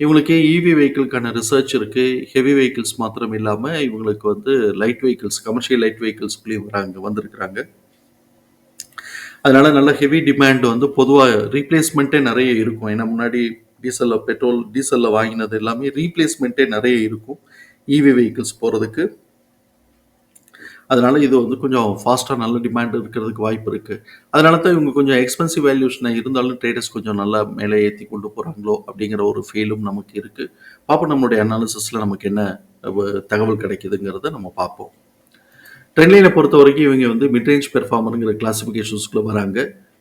இவங்களுக்கு இவி வெஹிக்கிள்கான ரிசர்ச் இருக்குது ஹெவி வெஹிக்கிள்ஸ் மாத்திரம் இல்லாமல் இவங்களுக்கு வந்து லைட் வெஹிக்கிள்ஸ் கமர்ஷியல் லைட் வெஹிக்கிள்ஸ்குள்ளேயும் வராங்க வந்திருக்கிறாங்க. அதனால் நல்ல ஹெவி டிமாண்ட் வந்து பொதுவாக ரீப்ளேஸ்மெண்ட்டே நிறைய இருக்கும். ஏன்னா முன்னாடி டீசலில் பெட்ரோல் டீசலில் வாங்கினது எல்லாமே ரீப்ளேஸ்மெண்ட்டே நிறைய இருக்கும். இவி வெஹிக்கிள்ஸ் போகிறதுக்கு அதனால் இது வந்து கொஞ்சம் ஃபாஸ்ட்டாக நல்ல டிமாண்ட் இருக்கிறதுக்கு வாய்ப்பு இருக்குது அதனால தான் இவங்க கொஞ்சம் எக்ஸ்பென்சிவ் வேல்யூஷனாக இருந்தாலும் ட்ரேடர்ஸ் கொஞ்சம் நல்லா மேலே ஏற்றி கொண்டு போகிறாங்களோ அப்படிங்கிற ஒரு ஃபீலும் நமக்கு இருக்குது பார்ப்போம் நம்மளுடைய அனாலிசிஸில் நமக்கு என்ன தகவல் கிடைக்குதுங்கிறத நம்ம பார்ப்போம். ட்ரெண்ட்லைனை பொறுத்த வரைக்கும் இவங்க வந்து மிட்ரேஞ்ச் பெர்ஃபார்மருங்கிற கிளாசிஃபிகேஷன்ஸ்குள்ளே வராங்க.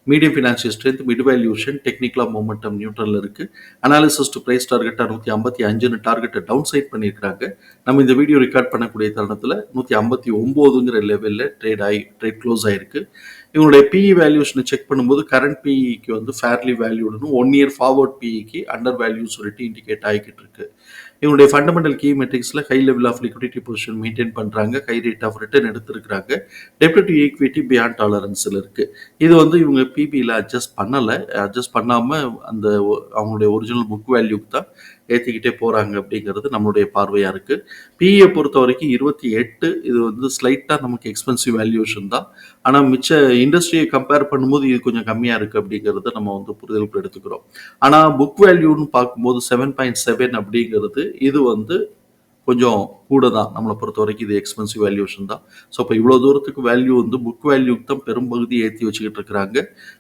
Medium financial strength mid valuation டெக்னிக்கலாக மூமெண்டம் நியூட்ரலில் இருக்குது அனாலிசிஸ் டு ப்ரைஸ் டார்கெட்டாக நூற்றி ஐம்பத்தி அஞ்சுன்னு டார்கெட்டை டவுன் சைட் பண்ணியிருக்காங்க நம்ம இந்த வீடியோ ரெக்கார்ட் பண்ணக்கூடிய தருணத்தில் நூற்றி ஐம்பத்தி ஒம்போதுங்கிற லெவலில் ட்ரேட் ஆகி ட்ரேட் க்ளோஸ் ஆகிருக்கு இவங்களுடைய பிஇ வேல்யூஷனை செக் பண்ணும்போது கரண்ட் பிஇக்கு வந்து ஃபேர்லி வேல்யூடனும் ஒன் இயர் ஃபார்வர்ட் பிஇக்கு அண்டர் வேல்யூ சொல்லிட்டு இண்டிகேட் ஆகிக்கிட்டு இருக்கு. இவங்களுடைய fundamental key மெட்ரிக்ஸில் high level of liquidity position maintain பண்ணுறாங்க ஹை ரேட் ஆஃப் ரிட்டர்ன் எடுத்திருக்கிறாங்க. டெப்ட் டு ஈக்விட்டி பியாண்ட் டாலரன்ஸில் இருக்குது இது வந்து இவங்க பிபியில் அட்ஜஸ்ட் பண்ணலை. அட்ஜஸ்ட் பண்ணாமல் அந்த ஒ- அவங்களுடைய ஒரிஜினல் புக் வேல்யூக்கு தான் ஏற்றிக்கிட்டே போகிறாங்க அப்படிங்கிறது நம்மளுடைய பார்வையாக இருக்குது பிஇயை பொறுத்த வரைக்கும் இருபத்தி எட்டு இது வந்து ஸ்லைட்டாக நமக்கு எக்ஸ்பென்சிவ் வேல்யூஷன் தான். ஆனால் மிச்ச இண்டஸ்ட்ரியை கம்பேர் பண்ணும்போது இது கொஞ்சம் கம்மியாக இருக்குது அப்படிங்கிறத நம்ம வந்து புரிதலுக்கு எடுத்துக்கிறோம். ஆனால் புக் வேல்யூன்னு பார்க்கும்போது செவன் பாயிண்ட் செவன் அப்படிங்கிறது இது வந்து கொஞ்சம் கூட தான் நம்மளை பொறுத்த வரைக்கும் இது எக்ஸ்பென்சிவ் வேல்யூஷன் தான் ஸோ இப்போ இவ்வளோ தூரத்துக்கு வேல்யூ வந்து புக் வேல்யூக்கு தான் பெரும்பகுதி ஏற்றி வச்சுக்கிட்டு இருக்கிறாங்க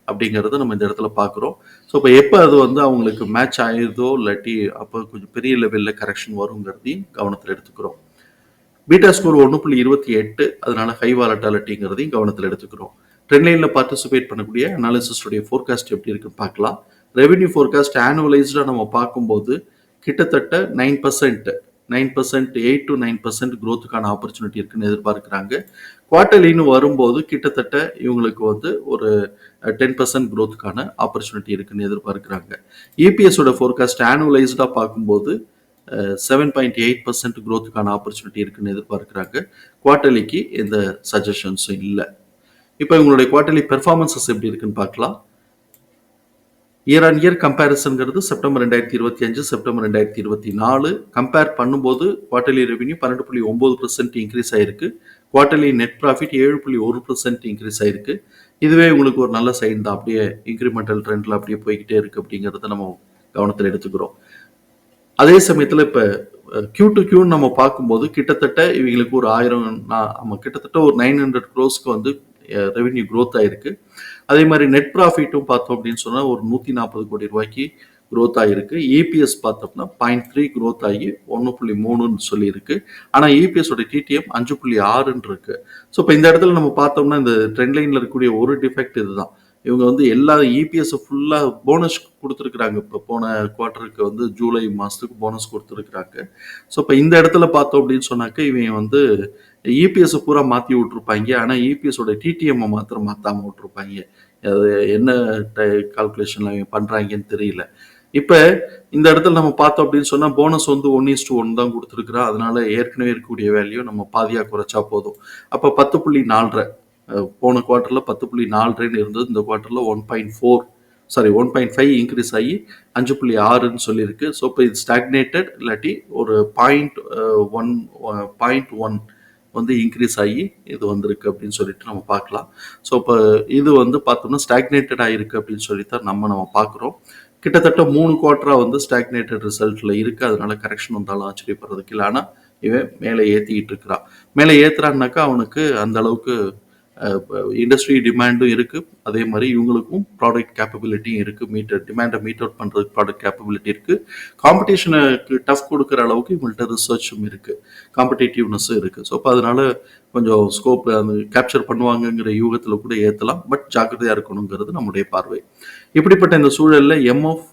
அப்படிங்கிறத நம்ம இந்த இடத்துல பார்க்குறோம். ஸோ இப்போ எப்போ அது வந்து அவங்களுக்கு மேட்ச் ஆயிருதோ இல்லாட்டி அப்போ கொஞ்சம் பெரிய லெவலில் கரெக்ஷன் வருங்கிறதையும் கவனத்தில் எடுத்துக்கிறோம். பீட்டா ஸ்கோர் ஒன்று புள்ளி இருபத்தி எட்டு அதனால ஹை வாலட்டாலிட்டிங்கிறதையும் கவனத்தில் எடுத்துக்கிறோம். ட்ரெண்ட் லைனில் பார்ட்டிசிபேட் பண்ணக்கூடிய அனாலிசிஸ்டுடைய ஃபோர்காஸ்ட் எப்படி இருக்குன்னு பார்க்கலாம். ரெவென்யூ ஃபோர்காஸ்ட் ஆனுவலைஸ்டாக நம்ம பார்க்கும்போது கிட்டத்தட்ட nine percent nine percent eight to nine percent க்ரோத்துக்கான opportunity இருக்குன்னு எதிர்பார்க்குறாங்க. குவார்டர்லின்னு வரும்போது கிட்டத்தட்ட இவங்களுக்கு வந்து ஒரு டென் பர்சன்ட் க்ரோத்துக்கான ஆப்பர்ச்சுனிட்டி இருக்குன்னு எதிர்பார்க்குறாங்க. இபிஎஸோட ஃபோர்காஸ்ட் ஆனுவலைஸ்டாக பார்க்கும்போது செவன் பாயிண்ட் எயிட் பர்சன்ட் க்ரோத்துக்கான ஆப்பர்ச்சுனிட்டி இருக்குன்னு எதிர்பார்க்குறாங்க. குவார்டர்லிக்கு எந்த சஜஷன்ஸும் இல்லை. இப்போ இவங்களுடைய குவார்டர்லி பெர்ஃபார்மன்சஸ் எப்படி இருக்குன்னு பார்க்கலாம். இயர் ஆன் இயர் கம்பேரிசன்கிறது செப்டம்பர் ரெண்டாயிரத்தி இருபத்தி அஞ்சு செப்டம்பர் ரெண்டாயிரத்தி இருபத்தி நாலு. கம்பேர் பண்ணும்போது குவார்டர்லி ரெவன்யூ பன்னெண்டு புள்ளி ஒம்பது பர்சன்ட் இன்க்ரீஸ் ஆயிருக்கு. குவார்டர்லி நெட் ப்ராஃபிட் ஏழு புள்ளி ஒரு பர்சன்ட் இன்க்ரீஸ் ஆயிருக்கு. இதுவே உங்களுக்கு ஒரு நல்ல சைன் தான். அப்படியே இன்க்ரிமெண்டல் ட்ரெண்டில் அப்படியே போய்கிட்டே இருக்கு அப்படிங்கிறத நம்ம கவனத்தில் எடுத்துக்கிறோம். அதே சமயத்தில் இப்போ கியூ டு கியூன்னு நம்ம பார்க்கும்போது கிட்டத்தட்ட இவங்களுக்கு ஒரு ஆயிரம் நம்ம கிட்டத்தட்ட ஒரு நைன் ஹண்ட்ரட் க்ரோஸ்க்கு வந்து ரெவென்யூ க்ரோத் ஆயிருக்கு. அதே மாதிரி நெட் ப்ராஃபிட்டும் பார்த்தோம் அப்படின்னு சொன்னால் ஒரு நூற்றி நாற்பது கோடி ரூபாய்க்கு க்ரோத் ஆகிருக்கு இபிஎஸ் பார்த்தோம்னா பாயிண்ட் த்ரீ க்ரோத் ஆகி ஒன்று புள்ளி மூணுன்னு சொல்லியிருக்கு. ஆனால் இபிஎஸோட டிடிஎம் அஞ்சு புள்ளி ஆறுன்னு இருக்கு. ஸோ இப்போ இந்த இடத்துல நம்ம பார்த்தோம்னா இந்த ட்ரெண்ட் லைனில் இருக்கக்கூடிய ஒரு டிஃபெக்ட் இதுதான். இவங்க வந்து எல்லா இபிஎஸ் ஃபுல்லாக போனஸ் கொடுத்துருக்குறாங்க. இப்போ போன குவார்ட்டருக்கு வந்து ஜூலை மாதத்துக்கு போனஸ் கொடுத்துருக்குறாங்க. ஸோ இப்போ இந்த இடத்துல பார்த்தோம் அப்படின்னு சொன்னாக்க இவன் வந்து இபிஎஸ் பூரா மாற்றி விட்ருப்பாங்க ஆனால் இபிஎஸோட டிடிஎம்மை மாத்திரம் மாற்றாமல் விட்ருப்பாங்க அது என்ன கால்குலேஷனில் பண்ணுறாங்கன்னு தெரியல. இப்போ இந்த இடத்துல நம்ம பார்த்தோம் அப்படின்னு சொன்னால் போனஸ் வந்து ஒன் இஸ் டூ ஒன் தான் கொடுத்துருக்குறோம் அதனால ஏற்கனவே இருக்கக்கூடிய வேல்யூ நம்ம பாதியாக குறைச்சா போதும். அப்போ பத்து புள்ளி நாலரை போன குவார்ட்டரில் பத்து புள்ளி நாலரைன்னு இருந்தது. இந்த குவார்ட்டரில் one point four sorry one point five increase ஆகி அஞ்சு புள்ளி ஆறுன்னு சொல்லியிருக்கு. ஸோ இப்போ இது ஸ்டாக்னேட்டட் இல்லாட்டி ஒரு பாயிண்ட் ஒன் பாயிண்ட் ஒன் வந்து இன்க்ரீஸ் ஆகி இது வந்திருக்கு அப்படின்னு சொல்லிட்டு நம்ம பார்க்கலாம். ஸோ இப்போ இது வந்து பார்த்தோம்னா ஸ்டாக்னேட்டட் ஆகிருக்கு அப்படின்னு சொல்லி தான் நம்ம நம்ம பார்க்குறோம். கிட்டத்தட்ட மூணு குவார்ட்டராக வந்து ஸ்டாக்னேட்டட் ரிசல்ட்டில் இருக்குது அதனால கரெக்ஷன் வந்தாலும் ஆச்சரியப்படுறதுக்கு இல்லை. ஆனால் இவன் மேலே ஏற்றிக்கிட்டு இருக்கிறான். மேலே ஏற்றுறான்னாக்கா அவனுக்கு அந்த அளவுக்கு இண்டஸ்ட்ரி டிமாண்டும் இருக்குது அதே மாதிரி இவங்களுக்கும் ப்ராடக்ட் கேப்பபிலிட்டியும் இருக்குது மீட்டர் டிமாண்டை மீட் அவுட் பண்ணுறதுக்கு ப்ராடக்ட் கேப்பபிலிட்டி இருக்குது காம்படிஷனுக்கு டஃப் கொடுக்குற அளவுக்கு இவங்கள்ட்ட ரிசர்ச்சும் இருக்குது காம்படேட்டிவ்னஸும் இருக்குது ஸோ அப்போ அதனால கொஞ்சம் ஸ்கோப் அந்த கேப்சர் பண்ணுவாங்கங்கிற யூகத்தில் கூட ஏற்றலாம் பட் ஜாக்கிரதையாக இருக்கணுங்கிறது நம்முடைய பார்வை. இப்படிப்பட்ட இந்த சூழலில் எம்எஃப்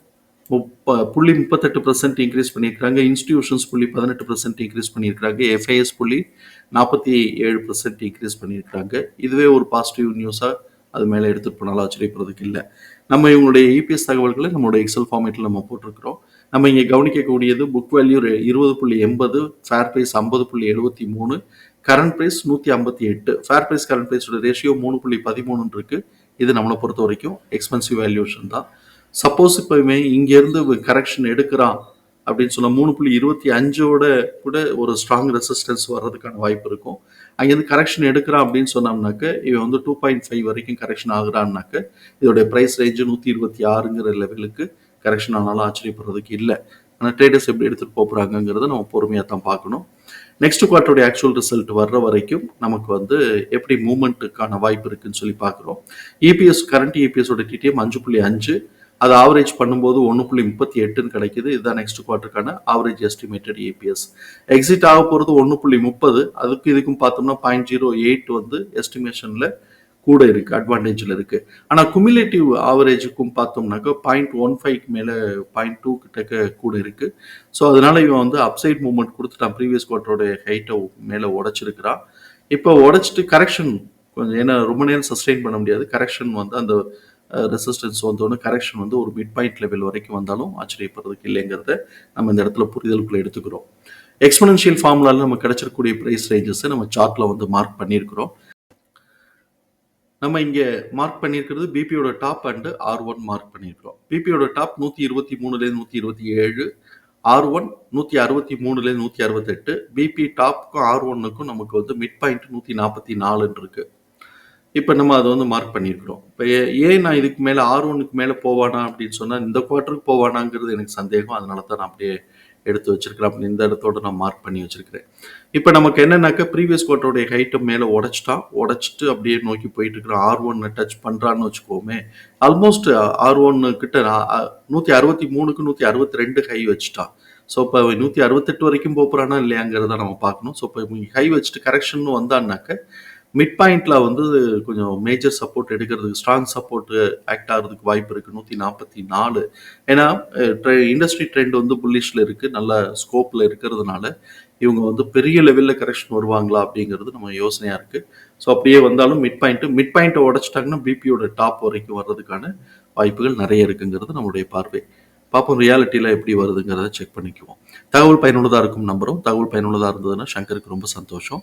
முப்ப புள்ளி முப்பத்தெட்டு பர்சன்ட் இன்க்ரீஸ் பண்ணியிருக்கிறாங்க. இன்ஸ்டிடியூஷன்ஸ் புள்ளி பதினெட்டு பர்சன்ட் இன்க்ரீஸ் பண்ணியிருக்கிறாங்க. எஃப்ஐஎஸ் புள்ளி நாற்பத்தி ஏழு பர்சன்ட் இன்க்ரீஸ் பண்ணியிருக்கிறாங்க. இதுவே ஒரு பாசிட்டிவ் நியூஸாக அது மேலே எடுத்துகிட்டு போனாலும் ஆச்சரியப்படுறதுக்கு இல்லை. நம்ம இவங்களுடைய இபிஎஸ் தகவல்களை நம்மளுடைய எக்ஸல் ஃபார்மேட்டில் நம்ம போட்டிருக்கிறோம். நம்ம இங்கே கவனிக்கக்கூடியது புக் வேல்யூ இருபது புள்ளி எண்பது ஃபேர் ப்ரைஸ் ஐம்பது புள்ளி எழுபத்தி மூணு கரண்ட் ப்ரைஸ் நூற்றி ஐம்பத்தி எட்டு. ஃபேர் ப்ரைஸ் கரண்ட் ப்ரைஸோட ரேஷியோ மூணு புள்ளி பதிமூணுன்னு இருக்குது இது நம்மளை பொறுத்த வரைக்கும் எக்ஸ்பென்சிவ் வேல்யூஷன் தான். சப்போஸ் இப்போ இவன் இங்கேருந்து கரெக்ஷன் எடுக்கிறான் அப்படின்னு சொன்னால் மூணு புள்ளி இருபத்தி அஞ்சோட கூட ஒரு ஸ்ட்ராங் ரெசிஸ்டன்ஸ் வர்றதுக்கான வாய்ப்பு இருக்கும். அங்கேருந்து கரெக்ஷன் எடுக்கிறான் அப்படின்னு சொன்னோம்னாக்க இவன் வந்து டூ பாயிண்ட் ஃபைவ் வரைக்கும் கரெக்ஷன் ஆகுறான்னாக்க இதோடைய ப்ரைஸ் ரேஞ்சு நூற்றி இருபத்தி ஆறுங்கிற லெவலுக்கு கரெக்ஷன் ஆனாலும் ஆச்சரியப்படுறதுக்கு இல்லை. ஆனால் ட்ரேடர்ஸ் எப்படி எடுத்துகிட்டு போகிறாங்கங்கிறத நம்ம பொறுமையாக தான் பார்க்கணும் நெக்ஸ்ட் குவார்ட்டருடைய ஆக்சுவல் ரிசல்ட் வர்ற வரைக்கும் நமக்கு வந்து எப்படி மூவ்மெண்ட்டுக்கான வாய்ப்பு இருக்குன்னு சொல்லி பார்க்குறோம். இபிஎஸ் கரண்ட் இபிஎஸோட டிடிஎம் அஞ்சு புள்ளி அஞ்சு அது ஆவரேஜ் பண்ணும்போது ஒன்று புள்ளி முப்பத்தி எட்டுன்னு கிடைக்குது. இதுதான் நெக்ஸ்ட் குவார்ட்டருக்கான ஆவரேஜ் எஸ்டிமேட்டட் ஏபிஎஸ் எக்ஸிட் ஆக போகிறது ஒன்று புள்ளி முப்பது. அதுக்கு இதுக்கும் பார்த்தோம்னா பாயிண்ட் ஜீரோ எயிட் வந்து எஸ்டிமேஷனில் கூட இருக்குது அட்வான்டேஜில் இருக்குது ஆனால் குமுலேட்டிவ் ஆவரேஜுக்கும் பார்த்தோம்னாக்கா பாயிண்ட் ஒன் ஃபைவ்க்கு மேலே பாயிண்ட் டூ கிட்டக்க கூட இருக்குது ஸோ அதனால இவன் வந்து அப்சைட் மூவ்மெண்ட் கொடுத்துட்டான். ப்ரீவியஸ் குவார்ட்டரோட ஹைட்டை மேலே உடச்சிருக்கிறான். இப்போ உடச்சிட்டு கரெக்ஷன் கொஞ்சம் ஏன்னா ரொம்ப நேரம் சஸ்டெயின் பண்ண முடியாது. கரெக்ஷன் வந்து அந்த ரெசிஸ்டன்ஸ் வந்தோடனே கரெக்ஷன் வந்து ஒரு மிட் பாயிண்ட் லெவல் வரைக்கும் வந்தாலும் ஆச்சரியப்படுறதுக்கு இல்லைங்கிறத நம்ம இந்த இடத்துல புரிதலுக்குள்ள எடுத்துக்கிறோம். எக்ஸ்பனன்ஷியல் ஃபார்முலாவில் நம்ம கிடைச்சிருக்கக்கூடிய ப்ரைஸ் ரேஞ்சஸை நம்ம சார்ட்டில் வந்து மார்க் பண்ணியிருக்கிறோம். நம்ம இங்கே மார்க் பண்ணியிருக்கிறது பிபியோட top and R one mark பண்ணியிருக்கிறோம். பிபியோட டாப் நூற்றி இருபத்தி மூணுலேருந்து நூற்றி இருபத்தி ஏழு ஆர் ஒன் நூற்றி அறுபத்தி மூணுலேருந்து நூற்றி அறுபத்தெட்டு பிபி டாப்புக்கும் ஆர் ஒன்னுக்கும் நமக்கு வந்து மிட் பாயிண்ட் நூற்றி நாற்பத்தி நாலுன்னு இருக்குது இப்போ நம்ம அதை வந்து மார்க் பண்ணியிருக்கிறோம். இப்போ ஏன் நான் இதுக்கு மேலே ஆர் ஒன்னுக்கு மேலே போவானா அப்படின்னு சொன்னால் இந்த குவார்ட்டருக்கு போவானாங்கிறது எனக்கு சந்தேகம். அதனால தான் நான் அப்படியே எடுத்து வச்சிருக்கிறேன். அப்படி இந்த இடத்தோட நான் மார்க் பண்ணி வச்சிருக்கிறேன். இப்போ நமக்கு என்னன்னாக்கா ப்ரீவியஸ் குவார்ட்டருடைய ஹைட்டை மேலே உடச்சிட்டா உடச்சிட்டு அப்படியே நோக்கி போயிட்டு இருக்கிறோம் ஆர் ஒன்னு டச் பண்ணுறான்னு வச்சுக்கோமே ஆல்மோஸ்ட் ஆர் ஒன்னு கிட்ட நூற்றி அறுபத்தி மூணுக்கு நூற்றி அறுபத்தி ரெண்டு ஹை வச்சுட்டான் ஸோ இப்போ நூற்றி அறுபத்தெட்டு வரைக்கும் போகிறானா இல்லையாங்கிறத நம்ம பார்க்கணும். ஸோ இப்போ ஹை வச்சுட்டு கரெக்ஷன் வந்தான்னாக்க மிட் பாயிண்ட்ல வந்து கொஞ்சம் மேஜர் சப்போர்ட் எடுக்கிறதுக்கு ஸ்ட்ராங் சப்போர்ட் ஆக்ட் ஆகிறதுக்கு வாய்ப்பு இருக்கு நூற்றி நாற்பத்தி நாலு. ஏன்னா இண்டஸ்ட்ரி ட்ரெண்ட் வந்து புல்லிஷில் இருக்கு நல்ல ஸ்கோப்பில் இருக்கிறதுனால இவங்க வந்து பெரிய லெவலில் கரெக்ஷன் வருவாங்களா அப்படிங்கிறது நம்ம யோசனையாக இருக்குது ஸோ அப்படியே வந்தாலும் மிட் பாயிண்ட்டு மிட் பாயிண்ட்டை உடச்சிட்டாங்கன்னா பிபியோட டாப் வரைக்கும் வர்றதுக்கான வாய்ப்புகள் நிறைய இருக்குங்கிறது நம்மளுடைய பார்வை. பார்ப்போம் ரியாலிட்டியில் எப்படி வருதுங்கிறத செக் பண்ணிக்குவோம். தகவல் பயனுள்ளதாக இருக்கும் நம்புகிறோம் தகவல் பயனுள்ளதாக இருந்ததுன்னா சங்கருக்கு ரொம்ப சந்தோஷம்.